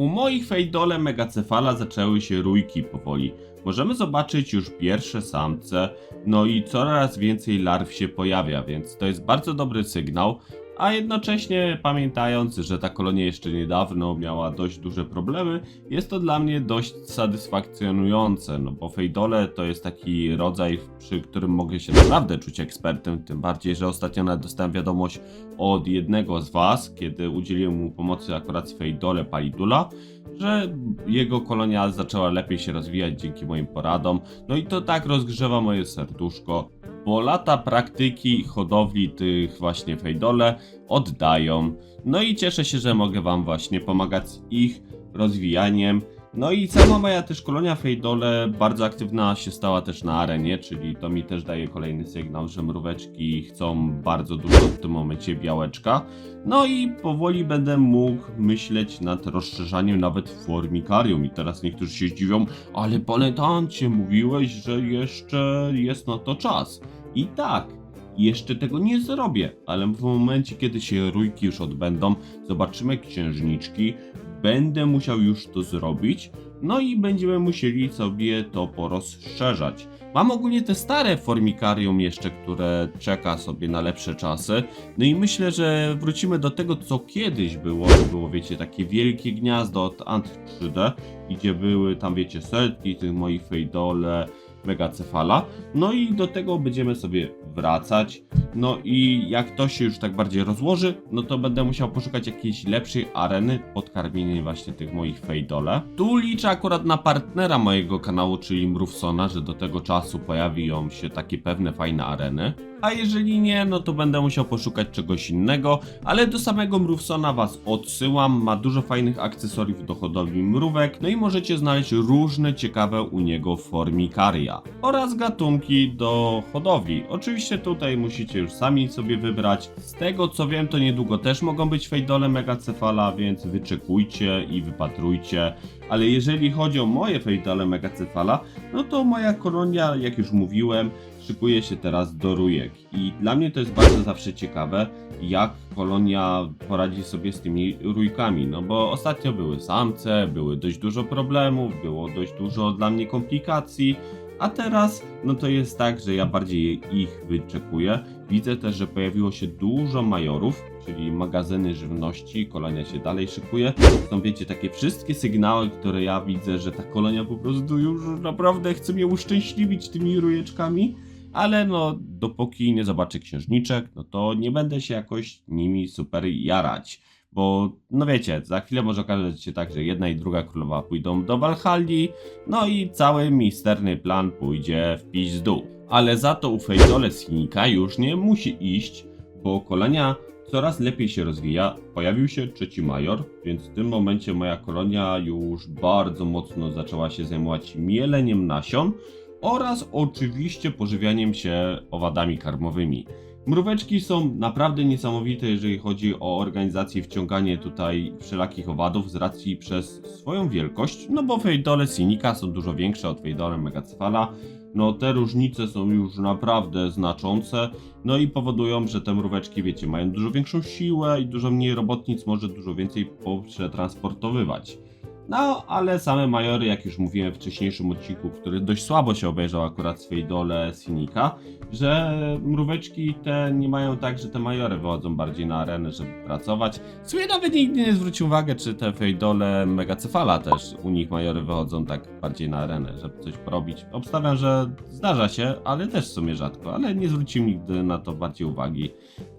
U moich fejdole megacefala zaczęły się rójki powoli. Możemy zobaczyć już pierwsze samce, no i coraz więcej larw się pojawia, więc to jest bardzo dobry sygnał. A jednocześnie pamiętając, że ta kolonia jeszcze niedawno miała dość duże problemy, jest to dla mnie dość satysfakcjonujące, no bo fejdole to jest taki rodzaj, przy którym mogę się naprawdę czuć ekspertem, tym bardziej, że ostatnio dostałem wiadomość od jednego z was, kiedy udzieliłem mu pomocy akurat z fejdole palidula, że jego kolonia zaczęła lepiej się rozwijać dzięki moim poradom, no i to tak rozgrzewa moje serduszko, bo lata praktyki hodowli tych właśnie fejdole oddają. No i cieszę się, że mogę wam właśnie pomagać z ich rozwijaniem. No i sama moja też kolonia fejdole bardzo aktywna się stała też na arenie, czyli to mi też daje kolejny sygnał, że mróweczki chcą bardzo dużo w tym momencie białeczka. No i powoli będę mógł myśleć nad rozszerzaniem nawet formikarium. I teraz niektórzy się zdziwią, ale paletancie, mówiłeś, że jeszcze jest na to czas. I tak, jeszcze tego nie zrobię, ale w momencie, kiedy się rójki już odbędą, zobaczymy księżniczki, będę musiał już to zrobić, no i będziemy musieli sobie to porozszerzać. Mam ogólnie te stare formikarium jeszcze, które czeka sobie na lepsze czasy. No i myślę, że wrócimy do tego, co kiedyś było. Było, wiecie, takie wielkie gniazdo od Ant 3D, gdzie były tam, wiecie, setki tych moich fejdole, megacefala. No i do tego będziemy sobie wracać. No i jak to się już tak bardziej rozłoży, no to będę musiał poszukać jakiejś lepszej areny pod karmienie właśnie tych moich fejdole. Tu liczę akurat na partnera mojego kanału, czyli Mrówsona, że do tego czasu pojawią się takie pewne fajne areny. A jeżeli nie, no to będę musiał poszukać czegoś innego, ale do samego Mrówsona was odsyłam, ma dużo fajnych akcesoriów do hodowli mrówek, no i możecie znaleźć różne ciekawe u niego formikaria oraz gatunki do hodowli. Oczywiście tutaj musicie już sami sobie wybrać. Z tego co wiem, to niedługo też mogą być fejdole megacefala, więc wyczekujcie i wypatrujcie. Ale jeżeli chodzi o moje fejdole megacefala, no to moja kolonia, jak już mówiłem, szykuje się teraz do rójek. I dla mnie to jest bardzo zawsze ciekawe, jak kolonia poradzi sobie z tymi rójkami. No bo ostatnio były samce, były dość dużo problemów, było dość dużo dla mnie komplikacji. A teraz, no to jest tak, że ja bardziej ich wyczekuję. Widzę też, że pojawiło się dużo majorów, czyli magazyny żywności, kolonia się dalej szykuje. Są, wiecie, takie wszystkie sygnały, które ja widzę, że ta kolonia po prostu już naprawdę chce mnie uszczęśliwić tymi rujeczkami. Ale no, dopóki nie zobaczę księżniczek, no to nie będę się jakoś nimi super jarać. Bo, no wiecie, za chwilę może okazać się tak, że jedna i druga królowa pójdą do Walhalli, no i cały misterny plan pójdzie w pizdu. Ale za to u Fejdole Sinika już nie musi iść, bo kolonia coraz lepiej się rozwija. Pojawił się trzeci major, więc w tym momencie moja kolonia już bardzo mocno zaczęła się zajmować mieleniem nasion oraz oczywiście pożywianiem się owadami karmowymi. Mróweczki są naprawdę niesamowite, jeżeli chodzi o organizację wciąganie tutaj wszelakich owadów z racji przez swoją wielkość, no bo fejdole Sinika są dużo większe od fejdole Megacefala, no te różnice są już naprawdę znaczące, no i powodują, że te mróweczki, wiecie, mają dużo większą siłę i dużo mniej robotnic może dużo więcej przetransportowywać. No, ale same majory, jak już mówiłem w wcześniejszym odcinku, który dość słabo się obejrzał akurat swej dole Sinika, że mróweczki te nie mają tak, że te majory wychodzą bardziej na arenę, żeby pracować. W sumie nawet nigdy nie zwrócił uwagę, czy te fejdole megacefala też u nich majory wychodzą tak bardziej na arenę, żeby coś porobić. Obstawiam, że zdarza się, ale też w sumie rzadko, ale nie zwrócił nigdy na to bardziej uwagi.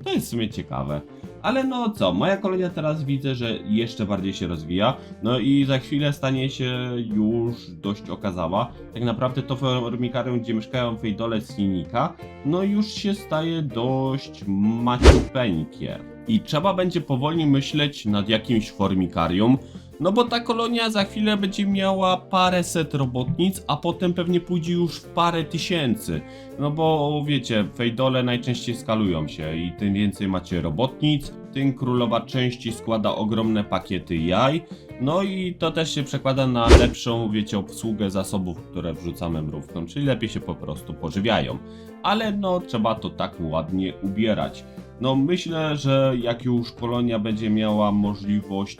To jest w sumie ciekawe. Ale no co, moja kolonia teraz widzę, że jeszcze bardziej się rozwija, no i za chwilę stanie się już dość okazała. Tak naprawdę to formikarium, gdzie mieszkają fejdole Sinika, no już się staje dość maciupeńkie. I trzeba będzie powoli myśleć nad jakimś formikarium, no bo ta kolonia za chwilę będzie miała parę set robotnic, a potem pewnie pójdzie już w parę tysięcy. No bo wiecie, fejdole najczęściej skalują się i tym więcej macie robotnic, tym królowa części składa ogromne pakiety jaj. No i to też się przekłada na lepszą, wiecie, obsługę zasobów, które wrzucamy mrówkom, czyli lepiej się po prostu pożywiają. Ale no, trzeba to tak ładnie ubierać. No myślę, że jak już kolonia będzie miała możliwość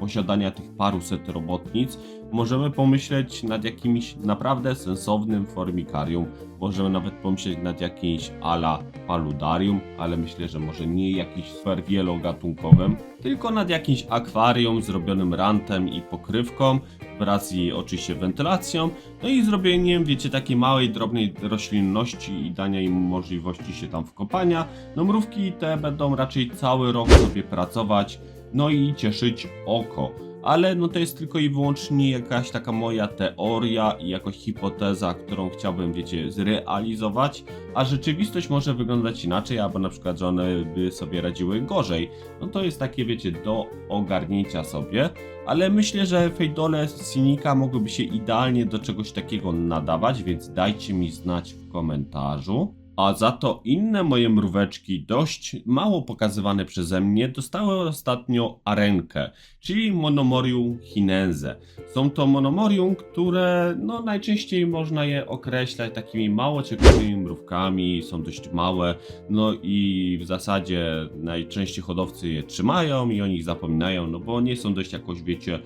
posiadania tych paruset robotnic, możemy pomyśleć nad jakimś naprawdę sensownym formikarium. Możemy nawet pomyśleć nad jakimś ala paludarium, ale myślę, że może nie jakimś super wielogatunkowym, tylko nad jakimś akwarium zrobionym rantem i pokrywką, wraz z jej oczywiście wentylacją, no i zrobieniem, wiecie, takiej małej, drobnej roślinności i dania im możliwości się tam wkopania. No mrówki te będą raczej cały rok sobie pracować, no i cieszyć oko. Ale no to jest tylko i wyłącznie jakaś taka moja teoria i jakaś hipoteza, którą chciałbym, wiecie, zrealizować, a rzeczywistość może wyglądać inaczej, albo na przykład, że one by sobie radziły gorzej. No to jest takie, wiecie, do ogarnięcia sobie, ale myślę, że fejdole z Sinika mogłyby się idealnie do czegoś takiego nadawać, więc dajcie mi znać w komentarzu. A za to inne moje mróweczki, dość mało pokazywane przeze mnie, dostały ostatnio arenkę, czyli Monomorium chinense. Są to monomorium, które no, najczęściej można je określać takimi mało ciekawymi mrówkami, są dość małe, no i w zasadzie najczęściej hodowcy je trzymają i o nich zapominają, no bo nie są dość jakoś, wiecie,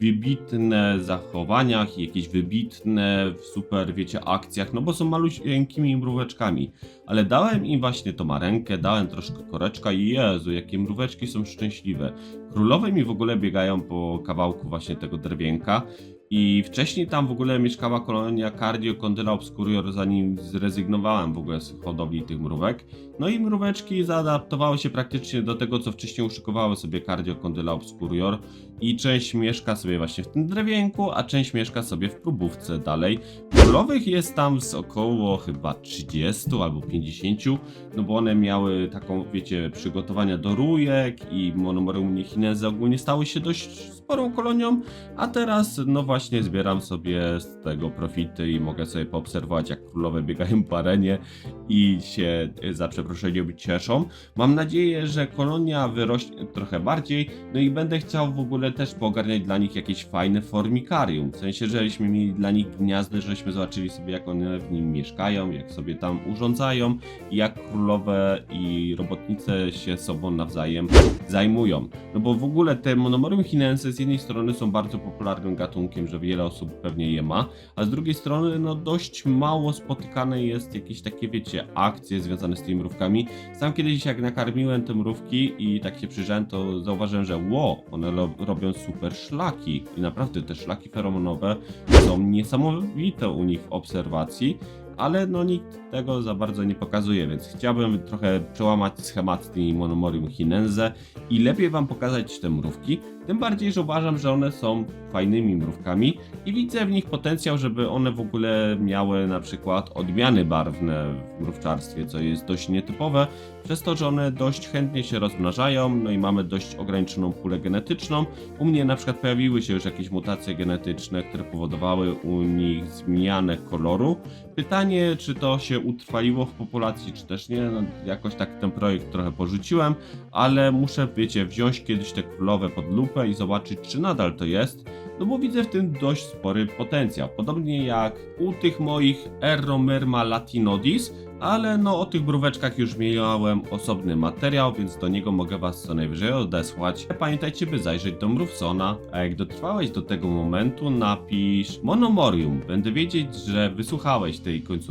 wybitne zachowaniach jakieś wybitne w super, wiecie, akcjach, no bo są maluśkimi mróweczkami. Ale dałem im właśnie tą marenkę, dałem troszkę koreczka i Jezu, jakie mróweczki są szczęśliwe. Królowe mi w ogóle biegają po kawałku właśnie tego drewienka i wcześniej tam w ogóle mieszkała kolonia Cardio Condyla Obscurior, zanim zrezygnowałem w ogóle z hodowli tych mrówek. No i mróweczki zaadaptowały się praktycznie do tego, co wcześniej uszykowały sobie Cardio Condyla Obscurior i część mieszka sobie właśnie w tym drewienku, a część mieszka sobie w próbówce dalej. Królowych jest tam z około chyba 30 albo 50, no bo one miały taką, wiecie, przygotowania do rójek i monomorium chinense ogólnie stały się dość sporą kolonią, a teraz no właśnie zbieram sobie z tego profity i mogę sobie poobserwować jak królowe biegają po arenie i się e, za przeproszeniem cieszą. Mam nadzieję, że kolonia wyrośnie trochę bardziej, no i będę chciał w ogóle też poogarniać dla nich jakieś fajne formikarium. W sensie, żeśmy mieli dla nich gniazdy, żeśmy zobaczyli sobie jak one w nim mieszkają, jak sobie tam urządzają i jak królowe i robotnice się sobą nawzajem zajmują. No bo w ogóle te monomorium chinense z jednej strony są bardzo popularnym gatunkiem, że wiele osób pewnie je ma, a z drugiej strony no dość mało spotykane jest jakieś takie, wiecie, akcje związane z tymi mrówkami. Sam kiedyś jak nakarmiłem te mrówki i tak się przyjrzałem, to zauważyłem, że ło, one lo- robią super szlaki i naprawdę te szlaki feromonowe są niesamowite u nich w obserwacji. Ale no nikt tego za bardzo nie pokazuje, więc chciałbym trochę przełamać schemat monomorium chinense i lepiej wam pokazać te mrówki. Tym bardziej, że uważam, że one są fajnymi mrówkami i widzę w nich potencjał, żeby one w ogóle miały na przykład odmiany barwne w mrówczarstwie, co jest dość nietypowe, przez to, że one dość chętnie się rozmnażają, no i mamy dość ograniczoną pulę genetyczną. U mnie na przykład pojawiły się już jakieś mutacje genetyczne, które powodowały u nich zmianę koloru. Pytanie, czy to się utrwaliło w populacji, czy też nie, no, jakoś tak ten projekt trochę porzuciłem, ale muszę, wiecie, wziąć kiedyś te królowe pod lupę i zobaczyć, czy nadal to jest. No bo widzę w tym dość spory potencjał. Podobnie jak u tych moich Erromerma latinodis, ale no o tych mróweczkach już miałem osobny materiał, więc do niego mogę was co najwyżej odesłać. Pamiętajcie, by zajrzeć do Mrówsona, a jak dotrwałeś do tego momentu, napisz Monomorium. Będę wiedzieć, że wysłuchałeś tej końcówki.